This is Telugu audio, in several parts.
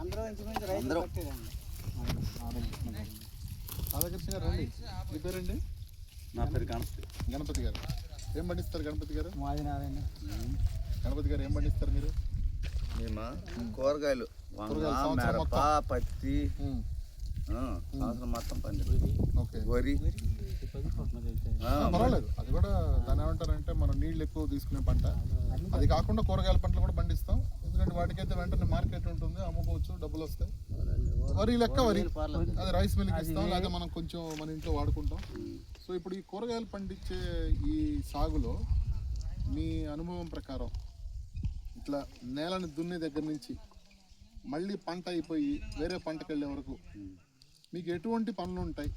అందరూ ఇంచుమించు రైతు పట్టేదండి రాధాకృష్ణ గారు రండి మీ పేరండి నా పేరు గణపతి. గణపతి గారు. ఏం పండిస్తారు గణపతి గారు? మాది గణపతి గారు ఏం పండిస్తారు మీరు? మేము? కూరగాయలు. మిరప పత్తి. సంవత్సరం మొత్తం పండి ఓకే. వరి పర్వాలేదు. అది కూడా దాని ఏమంటారంటే మనం నీళ్ళు ఎక్కువ తీసుకునే పంట. అది కాకుండా కూరగాయల పంటలు కూడా పండిస్తాం. ఎందుకంటే వాటికైతే వెంటనే మార్కెట్ ఉంటుంది అమ్ముకోవచ్చు డబ్బులు వస్తాయి. వరి లెక్క వరి. అది రైస్ మిల్కి ఇస్తాం లేదా మనం కొంచెం మన ఇంట్లో వాడుకుంటాం. సో ఇప్పుడు ఈ కూరగాయలు పండించే ఈ సాగులో మీ అనుభవం ప్రకారం ఇట్లా నేలని దున్నే దగ్గర నుంచి మళ్ళీ పంట అయిపోయి వేరే పంటకు వెళ్ళే వరకు మీకు ఎటువంటి పనులు ఉంటాయి?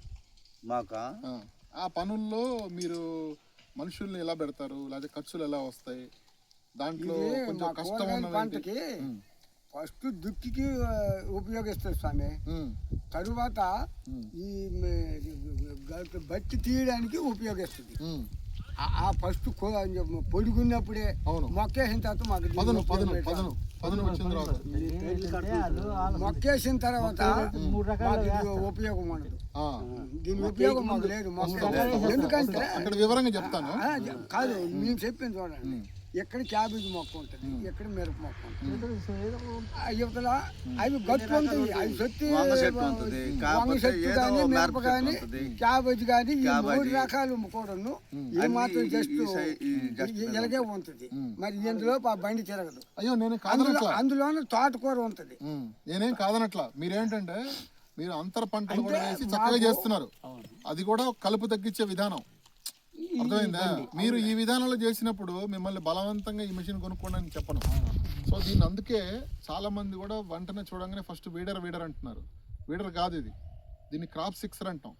మాకా? ఆ, ఆ పనుల్లో మీరు మనుషుల్ని ఎలా పెడతారు? లేదా ఖర్చులు ఎలా వస్తాయి? దాంట్లో కొంచెం కష్టం పంటకి ఫస్ట్ దుక్కికి ఉపయోగిస్తారు స్వామి. తరువాత ఈ బట్టి తీయడానికి ఉపయోగిస్తుంది. ఆ- ఫస్ట్ కో- పొడుగున్నప్పుడే అవును. మొక్కేసిన తర్వాత మాకు దీని పదును పదును పదును పదును వచ్చిన తర్వాత. మొక్కేసిన తర్వాత ఉపయోగం ఉండదు. ఆ, దీని ఉపయోగం మాకు లేదు ఎందుకంటే అక్కడ వివరంగా చెప్తాను. కాదు మేము చెప్పింది చూడండి. ఎక్కడ క్యాబేజ్ మొక్క ఉంటుంది ఎక్కడ మిరప మొక్క ఉంటుంది. యువతల అవి అవి సొత్తి వంగ చెట్టు ఉంటుంది. ఏదో కానీ మిరప కానీ. క్యాబేజ్ కానీ ఈ క్యాబేజీ. మూడు రకాలు కూడాను ఏ మాత్రం జస్ట్ ఇలాగే ఉంటుంది. మరి ఇందులో ఆ బండి తిరగదు. అయ్యో నేను అందులోనే తోటకూర ఉంటుంది. నేనేం కాదనట్లా. మీరేంటంటే మీరు అంతర పంటలు కూడా వేసి చక్కగా చేస్తున్నారు. అది కూడా కలుపు తగ్గించే విధానం. అర్థమైందా? మీరు ఈ విధానంలో చేసినప్పుడు మిమ్మల్ని బలవంతంగా ఈ మిషన్ కొనుక్కోండి అని చెప్పను. సో దీన్ని అందుకే చాలా మంది కూడా వెంటనే చూడంగానే ఫస్ట్ వీడర్ వీడర్ అంటున్నారు. వీడర్ కాదు ఇది. దీన్ని క్రాప్ సిక్సర్ అంటాం.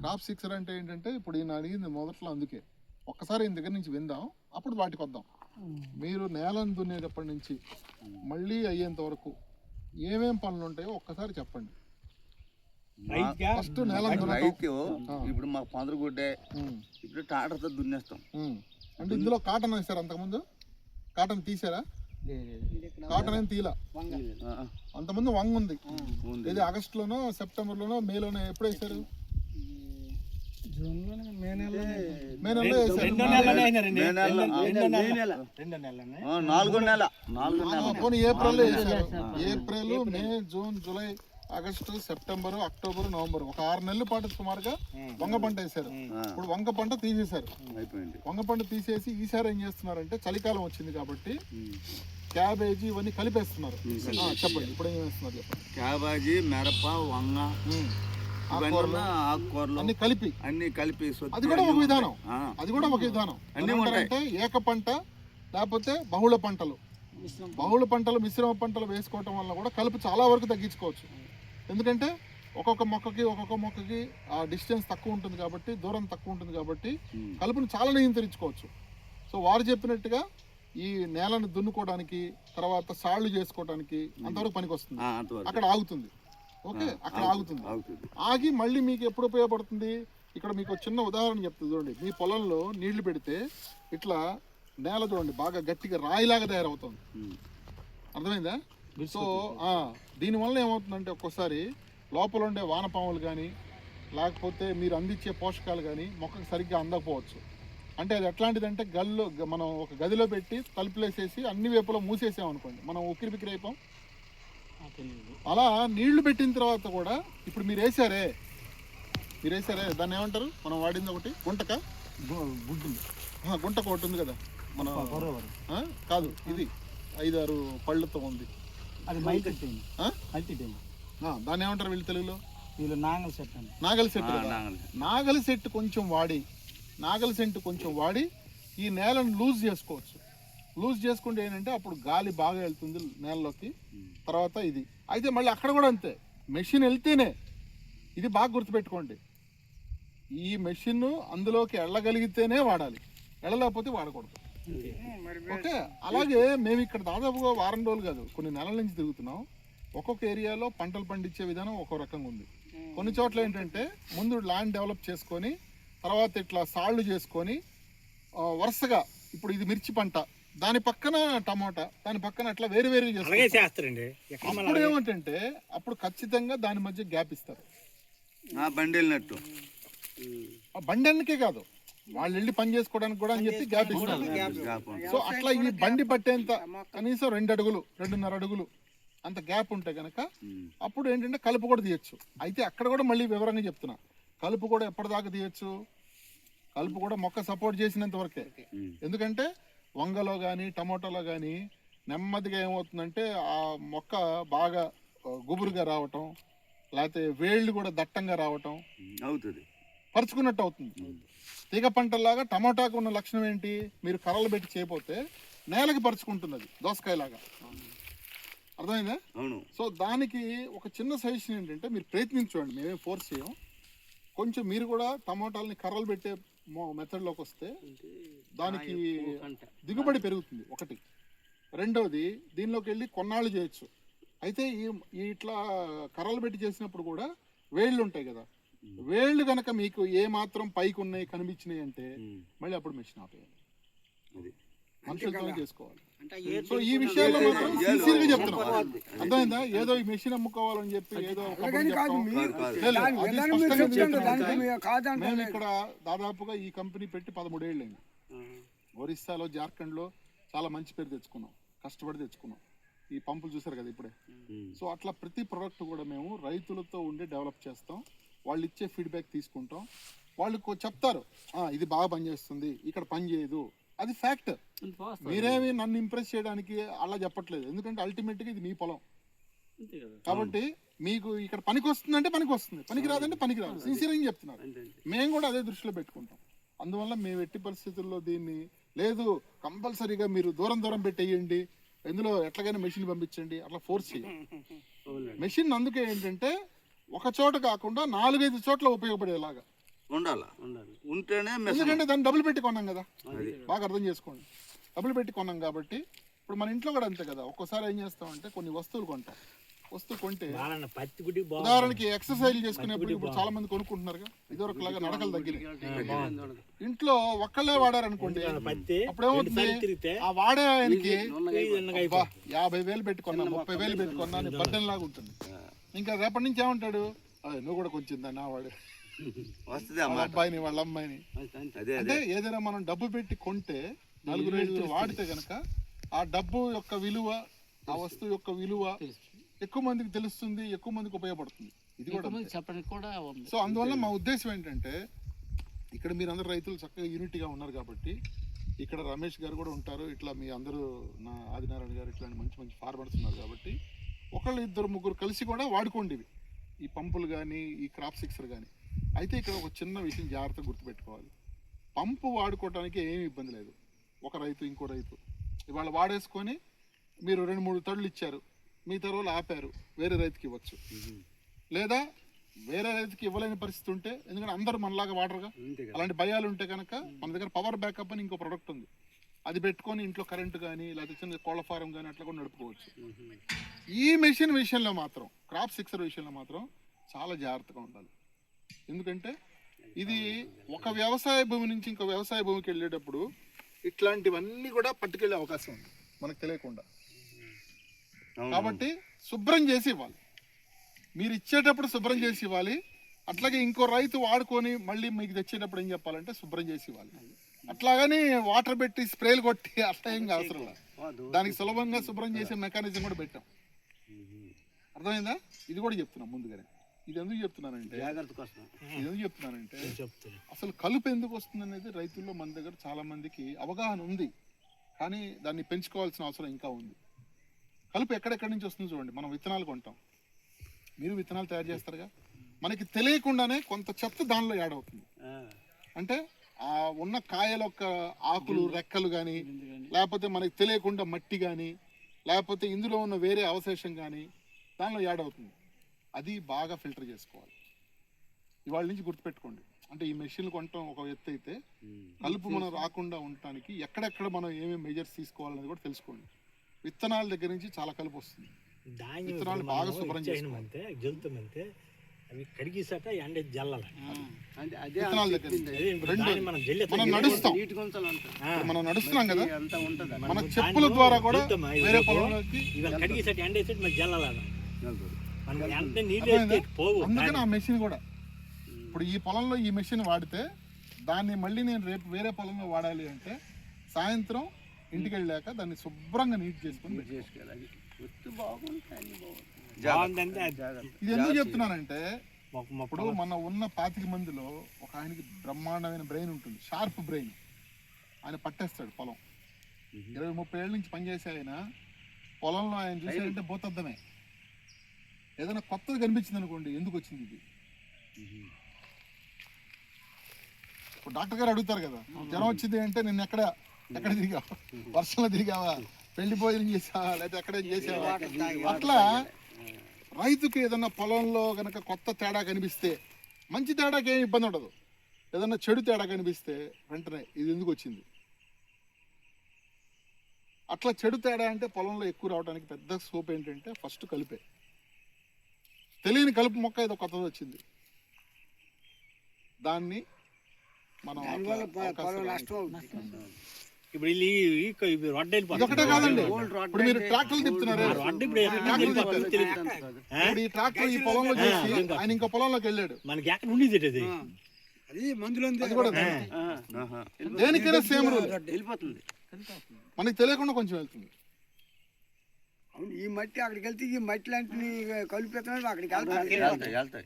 క్రాప్ సిక్సర్ అంటే ఏంటంటే ఇప్పుడు ఈయన అడిగింది మొదట్లో అందుకే. ఒక్కసారి ఈయన దగ్గర నుంచి విందాం అప్పుడు వాటికి వద్దాం. మీరు నేలను దున్నేటప్పటి నుంచి మళ్ళీ అయ్యేంత వరకు ఏమేం పనులు ఉంటాయో ఒక్కసారి చెప్పండి. రైతు ఇప్పుడు మాకు పందరగుడ్డే ఇప్పుడు ట్రాక్టర్తో దున్నేస్తాం. అంటే ఇందులో కాటన్ వేసారు అంతకుముందు? కాటన్ తీసారా? కాటన్ ఏం ఆ, అంతకుముందు వంగ ఉంది. ఇది ఆగస్టులోనో సెప్టెంబర్లోనో మేలోనో ఎప్పుడు వేసారు మే వేసారు మే నెల, ఆ, నాలుగో నెల. నాలుగో నెల. ఆ, పోనీ ఏప్రిల్లో వేసారు April May June July. August September October November. ఒక ఆరు నెలల పాటు సుమారుగా వంగ పంట వేశారు. ఇప్పుడు వంగ పంట తీసేశారు. అయిపోయింది. వంగ పంట తీసేసి ఈసారి ఏం చేస్తున్నారంటే చలికాలం వచ్చింది కాబట్టి క్యాబేజీ ఇవన్నీ కలిపేస్తున్నారు. చెప్పండి ఇప్పుడు ఏం వేస్తున్నారు చెప్పండి. క్యాబాజీ మిరప వంగ ఆకుకూరలు అన్ని కలిపి. అన్ని కలిపి సొత్తు అది కూడా ఒక విధానం. అది కూడా ఒక విధానం. అన్నీ ఏమంటారంటే ఏక పంట లేకపోతే బహుళ పంటలు. బహుళ పంటలు మిశ్రమ పంటలు వేసుకోవటం వల్ల కూడా కలుపు చాలా వరకు తగ్గించుకోవచ్చు. ఎందుకంటే ఒక్కొక్క మొక్కకి ఒక్కొక్క మొక్కకి ఆ డిస్టెన్స్ తక్కువ ఉంటుంది కాబట్టి దూరం తక్కువ ఉంటుంది కాబట్టి ఉమ్. కలుపును చాలా నియంత్రించుకోవచ్చు. సో వారు చెప్పినట్టుగా ఈ నేలను దున్నుకోవడానికి తర్వాత సాళ్ళు చేసుకోవడానికి అంతవరకు పనికి వస్తుంది అక్కడ ఆగుతుంది. ఓకే అక్కడ ఆగుతుంది ఆగి మళ్ళీ మీకు ఎప్పుడు ఉపయోగపడుతుంది? ఇక్కడ మీకు చిన్న ఉదాహరణ చెప్తుంది చూడండి. మీ పొలంలో నీళ్ళు పెడితే ఇట్లా నేల చూడండి బాగా గట్టిగా రాయిలాగా తయారవుతుంది. ఉమ్. అర్థమైందా? సో దీనివల్ల ఏమవుతుందంటే ఒక్కోసారి లోపల ఉండే వానపాములు కానీ లేకపోతే మీరు అందించే పోషకాలు కానీ మొక్కకు సరిగ్గా అందకపోవచ్చు. అంటే అది ఎట్లాంటిదంటే గల్లో మనం ఒక గదిలో పెట్టి తలుపులేసేసి అన్ని వైపులో మూసేసాం అనుకోండి. మనం ఉక్కిరి బిక్కిరి అయిపోం. అలా నీళ్ళు పెట్టిన తర్వాత కూడా ఇప్పుడు మీరు వేసారే మీరు వేసారే దాన్ని ఏమంటారు? మనం వాడింది ఒకటి గుంటక? గుంటక ఒకటి ఉంది కదా? మన? కాదు ఇది ఐదారు పళ్ళతో ఉంది. అది మైకి ఆ? మల్టీ ఆ, దాన్ని ఏమంటారు వీళ్ళు తెలుగులో? వీళ్ళు నాంగల్ సెట్ అండి నాగలి సెట్. నాగలి. నాగలి సెట్ కొంచెం వాడి. నాగలి సెట్ కొంచెం వాడి. ఈ నేలను లూజ్ చేసుకోవచ్చు. లూజ్ చేసుకుంటే ఏంటంటే అప్పుడు గాలి బాగా వెళ్తుంది నేలలోకి. తర్వాత ఇది. అయితే మళ్ళీ అక్కడ కూడా అంతే. మెషిన్ వెళ్తేనే. ఇది బాగా గుర్తుపెట్టుకోండి. ఈ మెషిన్ అందులోకి వెళ్ళగలిగితేనే వాడాలి. వెళ్ళలేకపోతే వాడకూడదు. ఓకే అలాగే మేము ఇక్కడ దాదాపుగా వారం రోజులు కాదు కొన్ని నెలల నుంచి తిరుగుతున్నాం. ఒక్కొక్క ఏరియాలో పంటలు పండించే విధానం ఒక్కో రకంగా ఉంది. కొన్ని చోట్ల ఏంటంటే ముందు ల్యాండ్ డెవలప్ చేసుకొని తర్వాత ఇట్లా సాళ్ళు చేసుకొని ఆ, వరుసగా ఇప్పుడు ఇది మిర్చి పంట దాని పక్కన టమాటా దాని పక్కన అట్లా వేరు వేరు అలాగే చేస్తారండి. అప్పుడు ఏమంటే అప్పుడు ఖచ్చితంగా దాని మధ్య గ్యాప్ ఇస్తారు. ఆ బండి వెళ్ళినట్టు ఆ బండెన్నికే కాదు. వాళ్ళు వెళ్ళి పని చేసుకోవడానికి కూడా అని చెప్పి గ్యాప్ ఇస్తారు. సో అట్లా ఈ బండి పట్టేంత కనీసం రెండు అడుగులు రెండున్నర అడుగులు అంత గ్యాప్ ఉంటే ఉమ్. అప్పుడు ఏంటంటే కలుపు కూడా తీయచ్చు అయితే అక్కడ కూడా మళ్ళీ వివరంగా చెప్తున్నా కలుపు కూడా ఎప్పటిదాకా తీయచ్చు కలుపు కూడా మొక్క సపోర్ట్ చేసినంత వరకే. ఎందుకంటే వంగలో కానీ టమాటోలో కానీ నెమ్మదిగా ఏమవుతుందంటే ఆ మొక్క బాగా గుబురుగా రావటం లేకపోతే వేళ్ళు కూడా దట్టంగా రావటం. అవుతుంది పరుచుకున్నట్టు అవుతుంది. తీగ పంటల్లాగా టమాటాకు ఉన్న లక్షణం ఏంటి? మీరు కర్రలు పెట్టి చేయకపోతే నేలకి పరుచుకుంటుంది అది దోసకాయలాగా. అర్థమైందా? అవును. సో దానికి ఒక చిన్న సజెషన్ ఏంటంటే మీరు ప్రయత్నించండి మేమేం ఫోర్స్ చేయం కొంచెం మీరు కూడా టమాటాలని కర్రలు పెట్టే మెథడ్లోకి వస్తే దానికి దిగుబడి పెరుగుతుంది ఒకటి. రెండవది దీనిలోకి వెళ్ళి కొన్నాళ్ళు చేయొచ్చు. అయితే ఈ ఇట్లా కర్రలు పెట్టి చేసినప్పుడు కూడా వేళ్ళు ఉంటాయి కదా వేళ్ళు కనుక మీకు ఏ మాత్రం పైకి ఉన్నాయి కనిపించినాయి అంటే. మళ్ళీ అప్పుడు మెషిన్ ఆపేయాలి అది. మనుషులతోనే చేసుకోవాలి. అంటే ఏ సో ఈ విషయాల్లో మాత్రం sincere గా చెప్తున్నాం. అర్థమైందా? ఏదో ఈ మెషిన్ అమ్ముకోవాలని చెప్పి ఏదో మేము ఇక్కడ దాదాపుగా ఈ కంపెనీ పెట్టి పదమూడేళ్ళు అయింది ఒరిస్సాలో జార్ఖండ్లో చాలా మంచి పేరు తెచ్చుకున్నాం. కష్టపడి తెచ్చుకున్నాం. ఈ పంపులు చూసారు కదా ఇప్పుడే. సో అట్లా ప్రతి ప్రోడక్ట్ కూడా మేము రైతులతో ఉండి డెవలప్ చేస్తాం. వాళ్ళు ఇచ్చే ఫీడ్బ్యాక్ తీసుకుంటాం. వాళ్ళు చెప్తారు "ఆ, ఇది బాగా పనిచేస్తుంది ఇక్కడ పని చేయదు. అది ఫ్యాక్ట్ మీరేమి నన్ను ఇంప్రెస్ చేయడానికి అలా చెప్పట్లేదు. ఎందుకంటే అల్టిమేట్గా ఇది మీ పొలం. కాబట్టి మీకు ఇక్కడ పనికి వస్తుందంటే పనికి వస్తుంది. పనికి రాదంటే పనికి రాదు. సిన్సియర్గా చెప్తున్నారు. మేము కూడా అదే దృష్టిలో పెట్టుకుంటాం. అందువల్ల మేము ఎట్టి పరిస్థితుల్లో దీన్ని లేదు కంపల్సరీగా మీరు దూరం దూరం పెట్టేయండి. ఇందులో ఎట్లాగైనా మెషిన్ పంపించండి. అట్లా ఫోర్స్ చేయండి మెషిన్ అందుకే ఏంటంటే ఒక చోట కాకుండా నాలుగైదు చోట్ల ఉపయోగపడేలాగా. ఉండాలా? ఉంటేనే మెషిన్ ఎందుకంటే దాన్ని డబ్బులు పెట్టి కొన్నాం కదా? బాగా అర్థం చేసుకోండి. డబ్బులు పెట్టి కొన్నాం కాబట్టి ఇప్పుడు మన ఇంట్లో కూడా అంతే కదా? ఒక్కోసారి ఏం చేస్తామంటే కొన్ని వస్తువులు కొంటాం. వస్తువు కొంటే పత్తి బాగుంది. ఉదాహరణకి ఎక్సర్సైజ్ చేసుకునేప్పుడు ఇప్పుడు చాలా మంది కొనుక్కుంటున్నారుగా ఇదివరకులాగా నడకలు తగ్గినాయి. ఇంట్లో ఒక్కళ్ళే వాడారనుకోండి పత్తి అప్పుడు ఏమవుతుంది? సార్లు తిరిగితే ఆ వాడే ఆయనకి అబ్బా, యాభై వేలు పెట్టుకున్నా ముప్పై వేలు పెట్టుకున్నా అని బర్డెన్ లాగా ఉంటుంది. ఇంకా రేపటి నుంచి ఏమంటాడు? "అయ్, నువ్వు కూడా కొంచెం దాన్ని వాడు. వస్తుంది అబ్బాయిని వాళ్ళ అమ్మాయిని. అదే అంటే అదే. ఏదైనా మనం డబ్బు పెట్టి కొంటే నలుగురు ఐదుగురు వాడితే గనక ఆ డబ్బు యొక్క విలువ ఆ వస్తువు యొక్క విలువ ఎక్కువ మందికి తెలుస్తుంది ఎక్కువ మందికి ఉపయోగపడుతుంది. ఇది కూడా. చెప్పడానికి కూడా ఉంది. సో అందువల్ల మా ఉద్దేశం ఏంటంటే ఇక్కడ మీరు అందరు రైతులు చక్కగా యూనిటీగా ఉన్నారు కాబట్టి ఇక్కడ రమేష్ గారు కూడా ఉంటారు. ఇట్లా మీ అందరూ నా ఆదినారాయణ గారు ఇట్లాంటి మంచి మంచి ఫార్మర్స్ ఉన్నారు కాబట్టి ఒకళ్ళు ఇద్దరు ముగ్గురు కలిసి కూడా వాడుకోండి ఇవి ఈ పంపులు కానీ ఈ క్రాప్ సిక్సర్ కానీ అయితే ఇక్కడ ఒక చిన్న విషయం జాగ్రత్తగా గుర్తుపెట్టుకోవాలి. పంపు వాడుకోవడానికి ఏమీ ఇబ్బంది లేదు. ఒక రైతు ఇంకో రైతు. ఇవాళ వాడేసుకొని మీరు రెండు మూడు తడులు ఇచ్చారు. మీ రోజులు ఆపారు. వేరే రైతుకి ఇవ్వచ్చు. లేదా వేరే రైతుకి ఇవ్వలేని పరిస్థితి ఉంటే ఎందుకంటే అందరూ మనలాగా వాడరుగా. అలాంటి భయాలు ఉంటే కనుక మన దగ్గర పవర్ బ్యాకప్ అని ఇంకో ప్రొడక్ట్ ఉంది. అది పెట్టుకొని ఇంట్లో కరెంటు కానీ లేకపోతే చిన్న కోళ్ళ ఫారం కానీ అట్లా కూడా నడుపుకోవచ్చు. ఈ మెషిన్ విషయంలో మాత్రం క్రాప్ సిక్సర్ విషయంలో మాత్రం చాలా జాగ్రత్తగా ఉండాలి. ఎందుకంటే ఇది ఒక వ్యవసాయ భూమి నుంచి ఇంకో వ్యవసాయ భూమికి వెళ్ళేటప్పుడు ఇట్లాంటివన్నీ కూడా పట్టుకెళ్ళే అవకాశం ఉంది మనకు తెలియకుండా. కాబట్టి శుభ్రం చేసి ఇవ్వాలి. మీరు ఇచ్చేటప్పుడు శుభ్రం చేసి ఇవ్వాలి. అట్లాగే ఇంకో రైతు వాడుకొని మళ్ళీ మీకు తెచ్చేటప్పుడు ఏం చెప్పాలంటే శుభ్రం చేసి ఇవ్వాలి. అట్లాగని వాటర్ పెట్టి స్ప్రేలు కొట్టి అట్లా ఏం అవసరం దానికి సులభంగా శుభ్రం చేసే మెకానిజం కూడా పెట్టాం. అర్థమైందా? ఇది కూడా చెప్తున్నాం ముందుగానే. ఇది ఎందుకు చెప్తున్నానంటే ఇది ఎందుకు చెప్తున్నానంటే చెప్తాను అసలు కలుపు ఎందుకు వస్తుంది అనేది రైతుల్లో మన దగ్గర చాలా మందికి అవగాహన ఉంది. కానీ దాన్ని పెంచుకోవాల్సిన అవసరం ఇంకా ఉంది. కలుపు ఎక్కడెక్కడి నుంచి వస్తుంది చూడండి. మనం విత్తనాలు కొంటాం. మీరు విత్తనాలు తయారు చేస్తారుగా? మనకి తెలియకుండానే కొంత చెత్త దానిలో యాడ్ అవుతుంది. అంటే ఆ ఉన్న కాయల యొక్క ఆకులు రెక్కలు కానీ లేకపోతే మనకి తెలియకుండా మట్టి కానీ లేకపోతే ఇందులో ఉన్న వేరే అవశేషం కానీ దానిలో యాడ్ అవుతుంది. అది బాగా ఫిల్టర్ చేసుకోవాలి. ఇవాళ నుంచి గుర్తుపెట్టుకోండి. అంటే ఈ మెషిన్లు కొనటం ఒక ఎత్తు అయితే కలుపు మనం రాకుండా ఉండటానికి ఎక్కడెక్కడ మనం ఏమేమి మెజర్స్ తీసుకోవాలనేది కూడా తెలుసుకోండి. విత్తనాల దగ్గర నుంచి చాలా కలుపు వస్తుంది. విత్తనాలు బాగా శుభ్రం చేసుకోవాలి. అవి కడిగిసాక ఎండ జల్లాలి. అంటే అదే విత్తనాల దగ్గర అదే ఇప్పుడు దాన్ని మనం జల్లేస్తాం మనం నడుస్తాం. నీటి గుంతలు అంటారు. ఆ, ఇప్పుడు మనం నడుస్తున్నాం కదా. అంతా ఉంటుంది? మన చెప్పుల ద్వారా కూడా వెళ్తామా? ఇది వేరే రేపు పొలంలోకి ఇవాళ కడిగేసాక ఎండ వేసేటి మరి జల్లాలి మనం వెంటనే నీళ్ళు అర్థమైందా? వేస్తే పోవు. అందుకని ఆ మెషిన్ కూడా. ఇప్పుడు ఈ పొలంలో ఈ మెషిన్ వాడితే దాన్ని మళ్ళీ నేను రేపు వేరే పొలంలో వాడాలి అంటే సాయంత్రం ఇంటికి వెళ్ళాక దాన్ని శుభ్రంగా నీట్ చేసుకుని. చేసుకోవాలి వస్తు బాగుంటాయి అన్ని బాగుంటాయి. బాగుందంటే అది ఇది ఎందుకు చెప్తున్నానంటే ఇప్పుడు మన ఉన్న పాతిక మందిలో ఒక ఆయనకి బ్రహ్మాండమైన బ్రెయిన్ ఉంటుంది షార్ప్ బ్రెయిన్. ఆయన పట్టేస్తాడు పొలం. ఇరవై ముప్పై ఏళ్ళ నుంచి పనిచేసే ఆయన పొలంలో ఆయన చూసాడంటే భూతద్దమే. ఏదైనా కొత్తది కనిపించింది అనుకోండి ఎందుకు వచ్చింది ఇది? ఇప్పుడు డాక్టర్ గారు అడుగుతారు కదా జ్వరం వచ్చింది అంటే నిన్న ఎక్కడ ఎక్కడ తిరిగావా వర్షంలో తిరిగావా పెళ్ళి భోజనం చేసావా? లేకపోతే ఎక్కడేం చేసావా? అట్లా రైతుకి ఏదన్నా పొలంలో కనుక కొత్త తేడా కనిపిస్తే మంచి తేడాకి ఏం ఇబ్బంది ఉండదు. ఏదన్నా చెడు తేడా కనిపిస్తే వెంటనే ఇది ఎందుకు వచ్చింది? అట్లా చెడు తేడా అంటే పొలంలో ఎక్కువ రావడానికి పెద్ద స్కోప్ ఏంటంటే ఫస్ట్ కలిపే. తెలియని కలుపు మొక్క ఏదో కొత్తది వచ్చింది. దాన్ని మనం ఇప్పుడు రొడ్డ ఇది ఒకటే కాదండి. ఇప్పుడు మీరు ట్రాక్టర్లు తిప్పుతున్నారు. రొడ్డ. తెలియదు. ఈ ట్రాక్టర్ ఈ పొలంలో చేసి ఆయన ఇంకో పొలంలోకి వెళ్ళాడు. మనకి ఎక్కడ ఉండేది అది మందులు. దేనికైనా సేమ్ రూల్. వెళ్ళిపోతుంది. మనకి తెలియకుండా కొంచెం వెళ్తుంది. అవును ఈ మట్టి అక్కడికి వెళ్తే ఈ మట్టి లాంటి కలుపుతున్నాడు అక్కడికి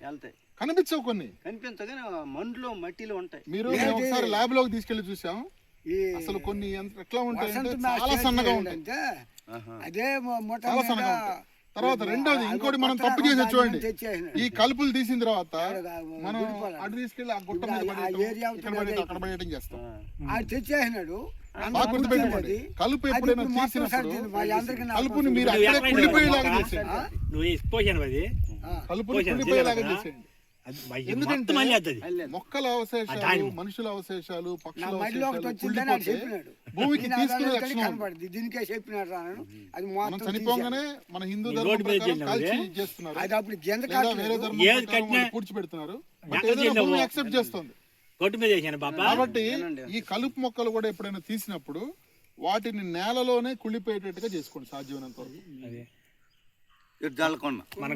వెళ్తాయి. కనిపించవు కొన్ని. కనిపించగానే మండులో మట్టిలో ఉంటాయి. మీరు ఒకసారి ల్యాబ్లోకి తీసుకెళ్ళి చూసాం. ఈ అసలు కొన్ని ఎంత- ఎట్లా ఉంటాయంటే వసంత చాలా మ్యాచ్ సన్నగా ఉంటాయి. అదే చాలా సన్నగా ఉంటాయి. తర్వాత రెండోది అది ఇంకోటి మనం తప్పు చేసి చూడండి. ఈ కలుపులు తీసిన తర్వాత మనం. అటు తీసుకెళ్ళి ఆ గుట్ట మీద అదే. అక్కడ చేస్తాం. అది తెచ్చేసినాడు కలుపు ఎప్పుడైనా తీసినప్పుడు కలుపుని మీరు అక్కడే కుళ్ళిపోయేలాగా చేసేయండి. అది కలుపుని కుళ్ళిపోయేలాగా? చేసేయండి. అది ఎందుకంటే మొక్కల అవశేషాలు మనుషుల అవశేషాలు పక్షుల అవశేషాలు భూమికి తీసుకునే లక్షణం. కనపడింది దీనికే చెప్పినాడు రాను అది మనం చనిపోగానే మన హిందూ ధర్మం ప్రకారం కాల్చి? చేస్తున్నారు. అది అప్పుడు వేరే ధర్మం పూడ్చిపెడుతున్నారు బట్ ఏదైనా భూమి. యాక్సెప్ట్ చేస్తుంది. మీద బాబా. కాబట్టి ఈ కలుపు మొక్కలు కూడా ఎప్పుడైనా తీసినప్పుడు వాటిని నేలలోనే కుళ్ళిపోయేటట్టుగా చేసుకోండి సాధ్యమైనంత వరకు. మన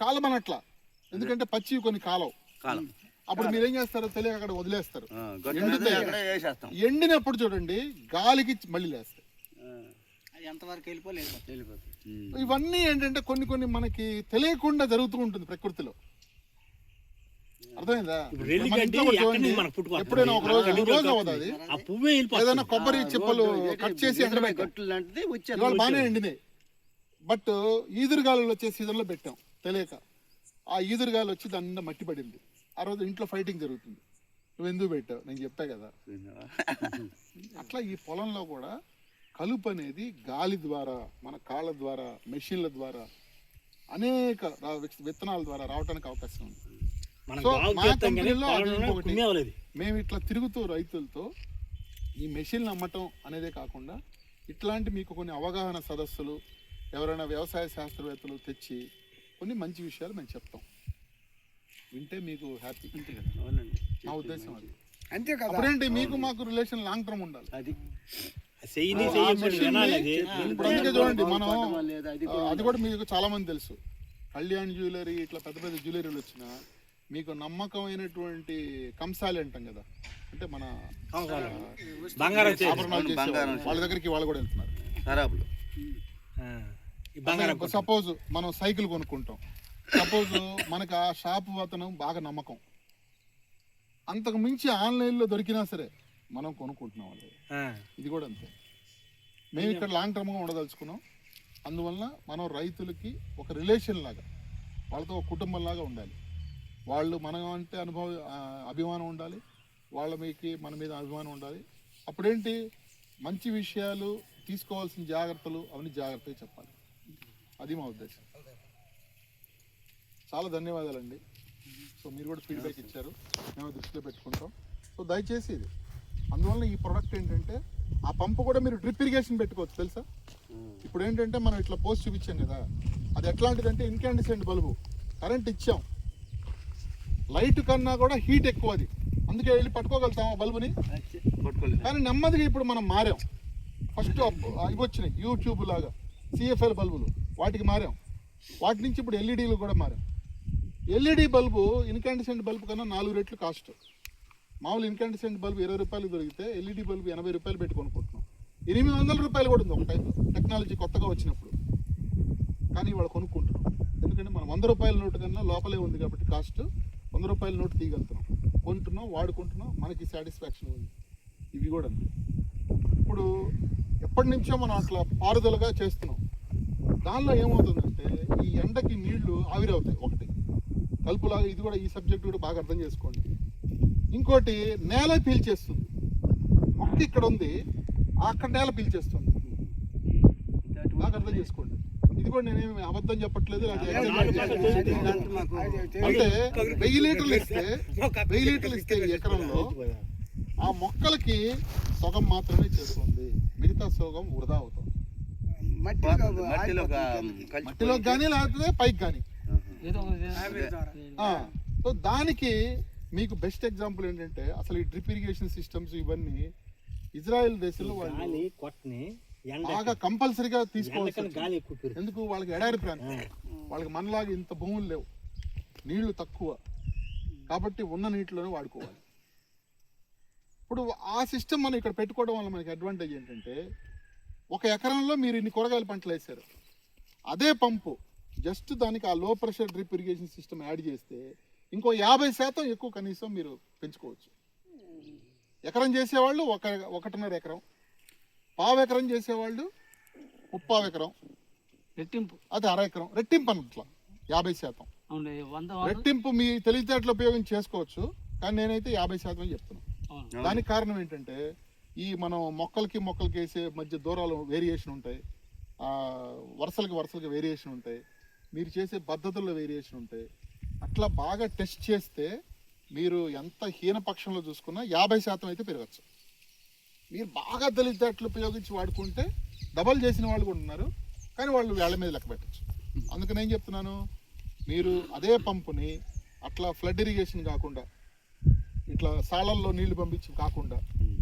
కాలం అనట్లా ఎందుకంటే పచ్చి కొన్ని కాలం కాలం అప్పుడు మీరేం చేస్తారో? తెలియక అక్కడ వదిలేస్తారు. ఎండుతాయి ఎండినప్పుడు చూడండి గాలికి మళ్ళీ లేస్తాయి. ఇవన్నీ ఏంటంటే కొన్ని కొన్ని మనకి తెలియకుండా జరుగుతూ ఉంటుంది ప్రకృతిలో. అర్థమైందా? ఎప్పుడైనా ఒక రోజు రోజు ఏదైనా కొబ్బరి చిప్పలు కట్ చేసి ఎండబెట్టాం. గట్లు లాంటిది వచ్చేది ఇవాళ బాగానే ఎండినాయి. బట్ ఈదురుగాలు వచ్చే సీజన్లో పెట్టాం. తెలియక. ఆ ఈదురుగాలు వచ్చి దాని మట్టి పడింది. ఆ రోజు ఇంట్లో ఫైటింగ్ జరుగుతుంది. నువ్వు ఎందుకు పెట్టావు? నేను చెప్పా కదా. అట్లా ఈ పొలంలో కూడా కలుపు అనేది గాలి ద్వారా మన కాళ్ళ ద్వారా మెషిన్ల ద్వారా అనేక విత్తనాల ద్వారా రావడానికి అవకాశం ఉంది. మేము ఇట్లా తిరుగుతూ రైతులతో ఈ మెషిన్లు అమ్మటం అనేదే కాకుండా ఇట్లాంటి మీకు కొన్ని అవగాహన సదస్సులు ఎవరైనా వ్యవసాయ శాస్త్రవేత్తలు తెచ్చి కొన్ని మంచి విషయాలు మేము చెప్తాం. వింటే మీకు హ్యాపీ అవునండి. నా ఉద్దేశం అది. అంతే కదా. అప్పుడేంటి మీకు మాకు రిలేషన్ లాంగ్ టర్మ్ ఉండాలి. అది. ఇప్పుడు అందుకే చూడండి మనం అది కూడా మీకు చాలా మంది తెలుసు. కళ్యాణ్ జ్యువెలరీ ఇట్లా పెద్ద పెద్ద జ్యువెలరీలు వచ్చిన మీకు నమ్మకమైనటువంటి కంసాలి అంటాం కదా. అంటే మన బంగారం వాళ్ళ. దగ్గరికి వాళ్ళు కూడా వెళ్తున్నారు. బంగారం. సపోజ్ మనం సైకిల్ కొనుక్కుంటాం. సపోజ్ మనకు ఆ షాప్ అతను బాగా నమ్మకం. అంతకు మించి ఆన్లైన్లో దొరికినా సరే మనం కొనుక్కుంటున్నాం అది. ఇది కూడా అంతే. మేము ఇక్కడ లాంగ్ టర్మ్గా ఉండదలుచుకున్నాం. అందువలన మనం రైతులకి ఒక రిలేషన్ లాగా వాళ్ళతో ఒక కుటుంబం లాగా ఉండాలి. వాళ్ళు మనం అంటే అనుభవ అభిమానం ఉండాలి. వాళ్ళ మీకి మన మీద అభిమానం ఉండాలి. అప్పుడేంటి? మంచి విషయాలు తీసుకోవాల్సిన జాగ్రత్తలు అవన్నీ జాగ్రత్తగా చెప్పాలి. అది మా ఉద్దేశం. చాలా ధన్యవాదాలండి. సో మీరు కూడా ఫీడ్బ్యాక్ ఇచ్చారు. మేము దృష్టిలో పెట్టుకుంటాం. సో దయచేసి ఇది. అందువల్ల ఈ ప్రోడక్ట్ ఏంటంటే ఆ పంపు కూడా మీరు డ్రిప్ ఇరిగేషన్ పెట్టుకోవచ్చు తెలుసా? ఇప్పుడు ఏంటంటే మనం ఇట్లా పోస్ట్ చూపించాం కదా. అది ఎట్లాంటిదంటే ఇన్కాండిసెంట్ బల్బు. కరెంట్ ఇచ్చాం. లైట్ కన్నా కూడా హీట్ ఎక్కువ అది. అందుకే వెళ్ళి పట్టుకోగలుగుతాం ఆ బల్బుని కానీ నెమ్మదిగా ఇప్పుడు మనం మారాం. ఫస్ట్ ఇవి వచ్చినాయి. యూట్యూబ్ లాగా. సిఎఫ్ఎల్ బల్బులు. వాటికి మారాం. వాటి నుంచి ఇప్పుడు ఎల్ఈడీలు కూడా మారాం. ఎల్ఈడి బల్బు ఇన్కాండిసెంట్ బల్బు కన్నా నాలుగు రెట్లు కాస్ట్. మామూలు ఇన్కాండిసెంట్ బల్బు ఇరవై రూపాయలు దొరికితే ఎల్ఈడి బల్బు ఎనభై రూపాయలు పెట్టి కొనుక్కుంటున్నాం. ఎనిమిది వందల రూపాయలు కూడా ఉంది ఒక టైంలో. టెక్నాలజీ కొత్తగా వచ్చినప్పుడు. కానీ ఇవాళ కొనుక్కుంటున్నాం. ఎందుకంటే మనం వంద రూపాయల నోటు కన్నా లోపలే ఉంది కాబట్టి కాస్ట్. వంద రూపాయల నోటు తీయగలుగుతున్నాం. కొంటున్నాం వాడుకుంటున్నాం మనకి సాటిస్ఫాక్షన్ ఉంది. ఇవి కూడా ఇప్పుడు ఎప్పటి నుంచో మనం అట్లా పారుదలగా చేస్తున్నాం. దానిలో ఏమవుతుందంటే ఈ ఎండకి నీళ్ళు ఆవిరవుతాయి. ఒకటి. కలుపులాగా ఇది కూడా ఈ సబ్జెక్ట్ కూడా బాగా అర్థం చేసుకోండి. ఇంకోటి నేల పీల్చేస్తుంది. మొక్క ఇక్కడ ఉంది అక్కడ నేల పీల్చేస్తుంది. బాగా అర్థం చేసుకోండి. ఇది కూడా నేనేమి అబద్ధం చెప్పట్లేదు. అంటే వెయ్యి లీటర్లు ఇస్తే వెయ్యి లీటర్లు ఇస్తే ఎకరంలో ఆ మొక్కలకి సగం మాత్రమే చేస్తుంది. మిగతా సగం వృధా అవుతుంది. మట్టిలో కానీ లేకపోతే పైకి కానీ సో దానికి మీకు బెస్ట్ ఎగ్జాంపుల్ ఏంటంటే అసలు ఈ డ్రిప్ ఇరిగేషన్ సిస్టమ్స్ ఇవన్నీ ఇజ్రాయెల్ దేశంలో వాళ్ళు బాగా కంపల్సరీగా పెరుగుతుంది ఎందుకు? వాళ్ళకి ఎడారి ప్రాంతం. వాళ్ళకి మనలాగా ఇంత భూములు లేవు. నీళ్ళు తక్కువ. కాబట్టి ఉన్న నీటిలోనే వాడుకోవాలి. ఇప్పుడు ఆ సిస్టమ్ మనం ఇక్కడ పెట్టుకోవడం వల్ల మనకి అడ్వాంటేజ్ ఏంటంటే ఒక ఎకరంలో మీరు ఇన్ని కూరగాయల పంటలు వేసారు అదే పంపు జస్ట్ దానికి ఆ low pressure drip irrigation system add చేస్తే ఇంకో యాభై శాతం ఎక్కువ కనీసం మీరు పెంచుకోవచ్చు. ఎకరం చేసేవాళ్ళు ఒక ఒకటిన్నర ఎకరం పావు ఎకరం చేసేవాళ్ళు ముప్పావు ఎకరం రెట్టింపు. అది అర ఎకరం రెట్టింపు అన్నట్ల యాభై శాతం. రెట్టింపు మీ తెలివితేటలు ఉపయోగించి చేసుకోవచ్చు కానీ నేనైతే యాభై శాతం చెప్తున్నాను. దానికి కారణం ఏంటంటే ఈ మనం మొక్కలకి మొక్కలకి వేసే మధ్య దూరాలు వేరియేషన్ ఉంటాయి. ఆ, వరుసలకి వరుసలకి వేరియేషన్ ఉంటాయి. మీరు చేసే పద్ధతుల్లో వేరియేషన్ ఉంటాయి. అట్లా బాగా టెస్ట్ చేస్తే మీరు ఎంత హీనపక్షంలో చూసుకున్నా యాభై శాతం అయితే పెరగచ్చు. మీరు బాగా తెలివితేటలు ఉపయోగించి వాడుకుంటే డబల్ చేసిన వాళ్ళు కూడా ఉన్నారు. కానీ వాళ్ళు వేళ్ళ మీద లెక్క పెట్టచ్చు. అందుకని ఏం చెప్తున్నాను? మీరు అదే పంపుని అట్లా ఫ్లడ్ ఇరిగేషన్ కాకుండా ఇట్లా సాలల్లో నీళ్ళు పంపించి కాకుండా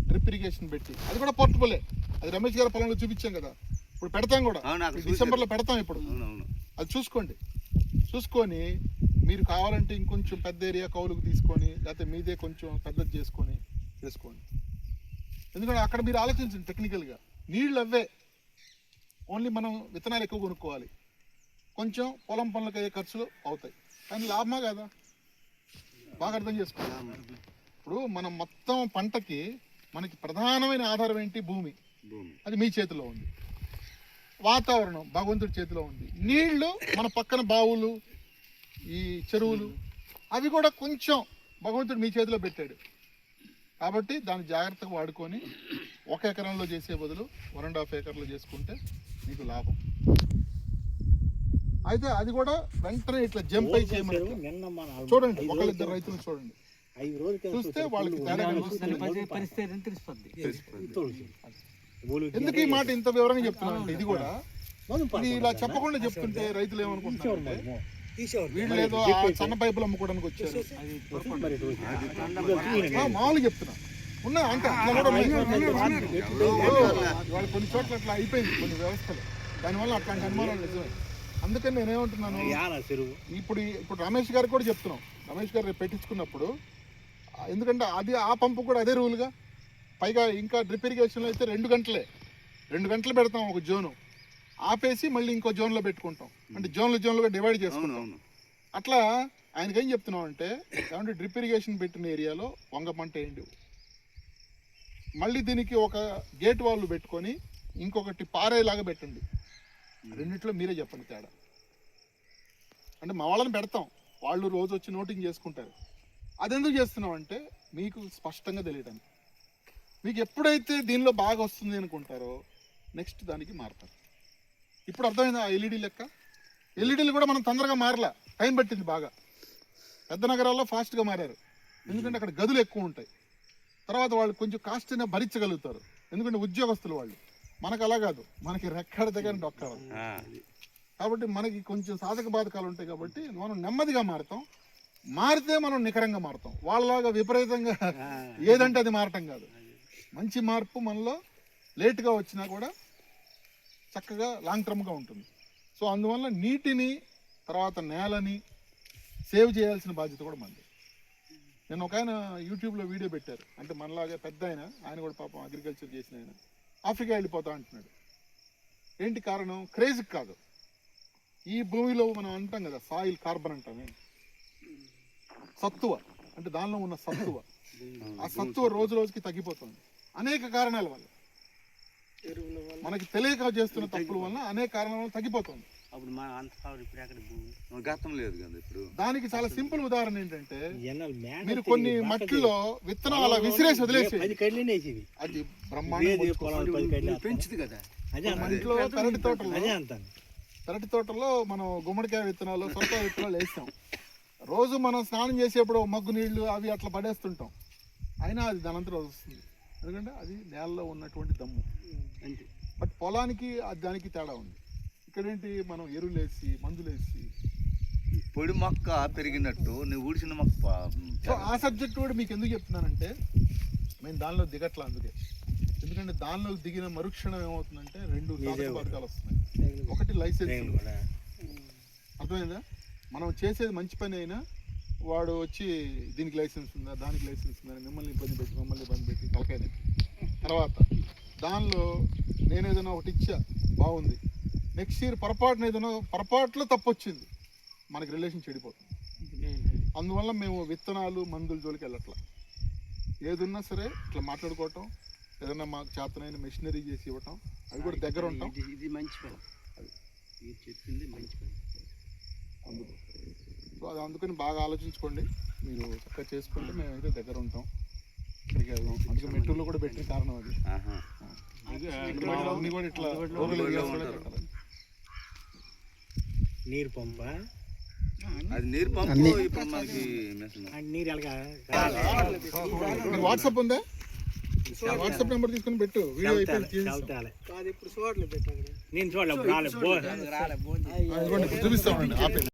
డ్రిప్ ఇరిగేషన్ పెట్టి. అది కూడా పోర్టబులే. అది రమేష్ గారి పొలంలో చూపించాం కదా. ఇప్పుడు పెడతాం కూడా. డిసెంబర్లో పెడతాం ఇప్పుడు. అది చూసుకోండి. చూసుకొని మీరు కావాలంటే ఇంకొంచెం పెద్ద ఏరియా కౌలుకు తీసుకొని లేకపోతే మీదే కొంచెం పెద్దది చేసుకొని చేసుకోండి. ఎందుకంటే అక్కడ మీరు ఆలోచించండి టెక్నికల్గా. నీళ్ళు అవే ఓన్లీ మనం విత్తనాలు ఎక్కువ కొనుక్కోవాలి. కొంచెం పొలం పనులకు అయ్యే ఖర్చులు అవుతాయి. కానీ లాభమా కదా? బాగా అర్థం చేసుకోవాలి ఇప్పుడు మనం మొత్తం పంటకి మనకి ప్రధానమైన ఆధారం ఏంటి? భూమి. అది మీ చేతిలో ఉంది. వాతావరణం భగవంతుడి చేతిలో ఉంది. నీళ్ళు మన పక్కన బావులు ఈ చెరువులు అవి కూడా కొంచెం భగవంతుడు మీ చేతిలో పెట్టాడు. కాబట్టి దాన్ని జాగ్రత్తగా వాడుకొని ఒక ఎకరంలో చేసే బదులు వన్ అండ్ హాఫ్ ఎకర్లో చేసుకుంటే మీకు లాభం. అయితే అది కూడా వెంటనే ఇట్లా జంప్ అయి చేయమని చూడండి ఒకళ్ళిద్దరు రైతులు చూడండి. ఐదు రోజుల చూస్తే వాళ్ళకి పరిస్థితి తెలిసిపోద్ది ఎందుకు ఈ మాట ఇంత వివరంగా చెప్తున్నానంటే ఇది కూడా ఇలా చెప్పకుండా చెప్తుంటే రైతులు ఏమనుకుంటున్నారు అంటే తీసేవారు. వీళ్ళు ఏదో ఆ సన్న పైపులు అమ్ముకోవడానికి వచ్చారు మామూలుగా చెప్తున్నా ఉన్నా అంటే వాళ్ళు కొన్ని చోట్ల అట్లా అయిపోయింది కొన్ని వ్యవస్థలు దానివల్ల అట్లాంటి అనుమానాలు నిజమే అందుకని నేనేమంటున్నాను ఇప్పుడు ఇప్పుడు రమేష్ గారికి కూడా చెప్తున్నాం రమేష్ గారు రేపు పెట్టించుకున్నప్పుడు ఎందుకంటే అది ఆ పంపు కూడా అదే రూల్గా పైగా ఇంకా డ్రిప్ ఇరిగేషన్లో అయితే రెండు గంటలే. రెండు గంటలు పెడతాం ఒక జోను. ఆపేసి మళ్ళీ ఇంకో జోన్లో పెట్టుకుంటాం. అంటే జోన్లు జోన్లుగా డివైడ్ చేసుకుంటాం. అట్లా ఆయనకి ఏం చెప్తున్నాం అంటే ఏమంటే డ్రిప్ ఇరిగేషన్ పెట్టిన ఏరియాలో వంగ పంట వేయండి. మళ్ళీ దీనికి ఒక గేట్ వాళ్ళు పెట్టుకొని ఇంకొకటి పారేలాగా పెట్టండి. రెండిట్లో మీరే చెప్పండి తేడా. అంటే మా వాళ్ళని పెడతాం. వాళ్ళు రోజు వచ్చి నోటింగ్ చేసుకుంటారు. అదెందుకు చేస్తున్నాం అంటే మీకు స్పష్టంగా తెలియడానికి మీకు ఎప్పుడైతే దీనిలో బాగా వస్తుంది అనుకుంటారో నెక్స్ట్ దానికి మారుతారు. ఇప్పుడు అర్థమైందా ఆ ఎల్ఈడి లెక్క? ఎల్ఈడీలు కూడా మనం తొందరగా మారలా. టైం పట్టింది బాగా. పెద్ద నగరాల్లో ఫాస్ట్గా మారారు. ఎందుకంటే అక్కడ గదులు ఎక్కువ ఉంటాయి. తర్వాత వాళ్ళు కొంచెం కాస్ట్ అయినా భరించగలుగుతారు. ఎందుకంటే ఉద్యోగస్తులు వాళ్ళు. మనకు అలా కాదు. మనకి రెక్కడ దగ్గర డొక్కాలి. ఆ, కాబట్టి మనకి కొంచెం సాధక బాధకాలు ఉంటాయి కాబట్టి మనం నెమ్మదిగా మారుతాం. మారితే మనం నికరంగా మారుతాం. వాళ్ళలాగా విపరీతంగా ఏదంటే అది మారటం కాదు. మంచి మార్పు మనలో లేట్గా వచ్చినా కూడా చక్కగా లాంగ్ టర్మ్గా ఉంటుంది. సో అందువల్ల నీటిని తర్వాత నేలని సేవ్ చేయాల్సిన బాధ్యత కూడా మనది. నేను ఒక ఆయన యూట్యూబ్లో వీడియో పెట్టారు. అంటే మనలాగే పెద్ద ఆయన ఆయన కూడా పాపం అగ్రికల్చర్ చేసిన ఆయన. ఆఫ్రికా వెళ్ళిపోతా అంటున్నాడు. ఏంటి కారణం? క్రేజ్కి కాదు. ఈ భూమిలో మనం అంటాం కదా సాయిల్ కార్బన్ అంటామే సత్తువ. అంటే దానిలో ఉన్న సత్తువ. ఆ సత్తువ రోజు రోజుకి తగ్గిపోతుంది. అనేక కారణాల వల్ల. మనకి తెలియక చేస్తున్న తప్పుల వల్ల అనేక కారణాల వల్ల తగ్గిపోతుంది. అప్పుడు మా అంత కావాలి ఇప్పుడు ఎక్కడ భూమి? గతం లేదు కదా ఇప్పుడు. దానికి చాలా సింపుల్ ఉదాహరణ ఏంటంటే మీరు కొన్ని మట్టిలో విత్తనం అలా విసిరేసి వదిలేసి అది బ్రహ్మాండం కదా. అదే ఇంట్లో పెరటి తోటలో పెరటి తోటలో మనం గుమ్మడికాయ విత్తనాలు సొరకాయ విత్తనాలు వేస్తాం. రోజు మనం స్నానం చేసేప్పుడు మగ్గు నీళ్ళు అవి అట్లా పడేస్తుంటాం. అయినా అది దానంతరం వస్తుంది. ఎందుకంటే అది నేలలో ఉన్నటువంటి దమ్ము. అంతే. బట్ పొలానికి అది దానికి తేడా ఉంది. ఇక్కడేంటి మనం ఎరువులేసి మందులేసి. పొడి మొక్క పెరిగినట్టు నువ్వు ఊడిసిన మొక్క సో ఆ సబ్జెక్ట్ కూడా మీకు ఎందుకు చెప్తున్నానంటే మేము దానిలో దిగట్లా అందుకే. ఎందుకంటే దానిలో దిగిన మరుక్షణం ఏమవుతుందంటే రెండు పథకాలు వస్తున్నాయి. ఒకటి లైసెన్స్. అర్థమైందా? మనం చేసేది మంచి పని అయినా వాడు వచ్చి దీనికి లైసెన్స్ ఉందా దానికి లైసెన్స్ ఉందా మిమ్మల్ని ఇబ్బంది పెట్టి మమ్మల్ని ఇబ్బంది పెట్టి తలకాయ తర్వాత దానిలో నేను ఏదైనా ఒకటి ఇచ్చా బాగుంది. నెక్స్ట్ ఇయర్ పొరపాటున ఏదైనా పొరపాట్లో తప్పు వచ్చింది మనకి రిలేషన్ చెడిపోతుంది. అందువల్ల మేము విత్తనాలు మందుల జోలికి వెళ్ళట్లా. ఏదున్నా సరే ఇట్లా మాట్లాడుకోవటం ఏదైనా మాకు చేతనైన మెషినరీ చేసి ఇవ్వటం అవి కూడా దగ్గర ఉంటాం. ఇది మంచి పని. మీరు చెప్పింది మంచి పని. అందుకు సో అది అందుకని బాగా ఆలోచించుకోండి. మీరు చక్కగా చేసుకోండి మేమైతే దగ్గర ఉంటాం. ఇక్కడికి వెళ్దాం. అందుకే మెట్రోలో కూడా పెట్టిన కారణం అది. కూడా ఇట్లా. నీరు పంప. అది నీరు పంపు ఇప్పుడు మనకి నీరు ఎలాగా వాట్సాప్ ఉందా? వాట్సాప్ నెంబర్ తీసుకుని పెట్టు. వీడియో ఇప్పుడు చూడలేదు నేను చూడలే రాలే బో. ఆ, ఇదిగోండి ఇప్పుడు చూపిస్తామండి ఆపేయండి.